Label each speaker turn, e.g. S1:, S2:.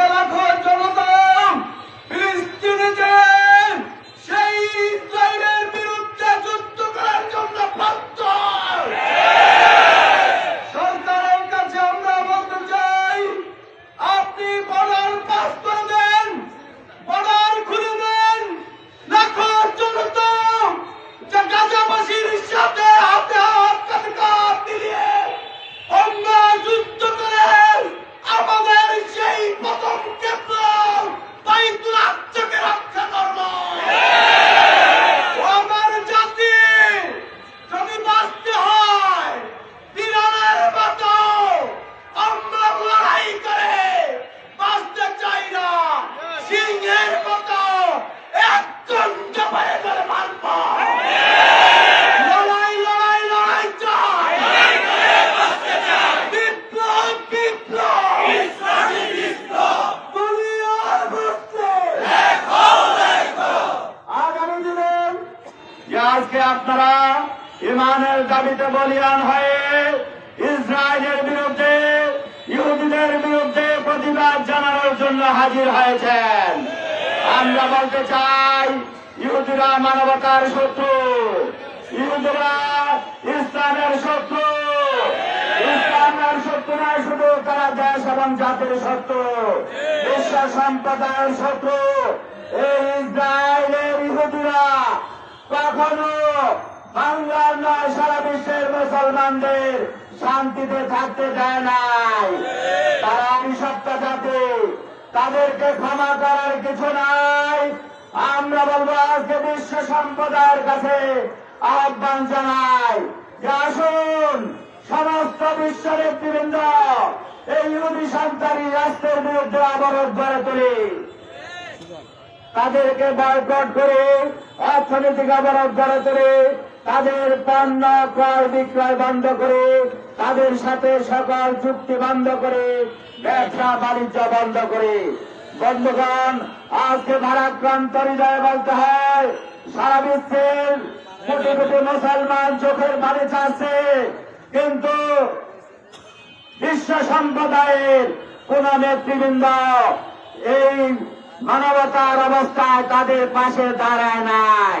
S1: ভূমিকা রাখো আপনারা ইমানের দাবিতে বলিয়ান হয়ে ইসরায়েলের বিরুদ্ধে, ইহুদিদের বিরুদ্ধে প্রতিবাদ জানানোর জন্য হাজির হয়েছেন। আমরা বলতে চাই, ইহুদিরা মানবতার শত্রু, ইহুদিরা ইসলামের শত্রু। ইসলামের শত্রু নয় শুধু তারা দেশ এবং জাতির শত্রু, বিশ্ব সম্প্রদায়ের শত্রু। এই ইসরায়েলের ইহুদিরা কখনো বাংলার নয়, সারা বিশ্বের মুসলমানদের শান্তিতে থাকতে দেয় নাই। তারা অভিশপ্ত জাতি, তাদেরকে ক্ষমা করার কিছু নাই। আমরা বলব, আজকে বিশ্ব সম্প্রদায়ের কাছে আহ্বান জানাই যে আসুন, সমস্ত বিশ্ব নেতৃবৃন্দ এই ইহুদি সন্তানী রাষ্ট্রের বিরুদ্ধে অবরোধ গড়ে তুলি। তাদেরকে বয়কট করে অর্থনৈতিক অবরোধ গড়ে তুলে তাদের পণ্য ক্রয় বিক্রয় বন্ধ করে তাদের সাথে সকল চুক্তি বন্ধ করে, ব্যবসা বাণিজ্য বন্ধ করে। বন্ধুগণ, আজকে ভারাক্রান্ত হৃদয়ে বলতে হয়, সারা বিশ্বের কোটি কোটি মুসলমান চোখের পানি চাচ্ছে কিন্তু বিশ্ব সম্প্রদায়ের কোন নেতৃবৃন্দ এই মানবতার অবস্থায় তাদের পাশে দাঁড়ায় নাই।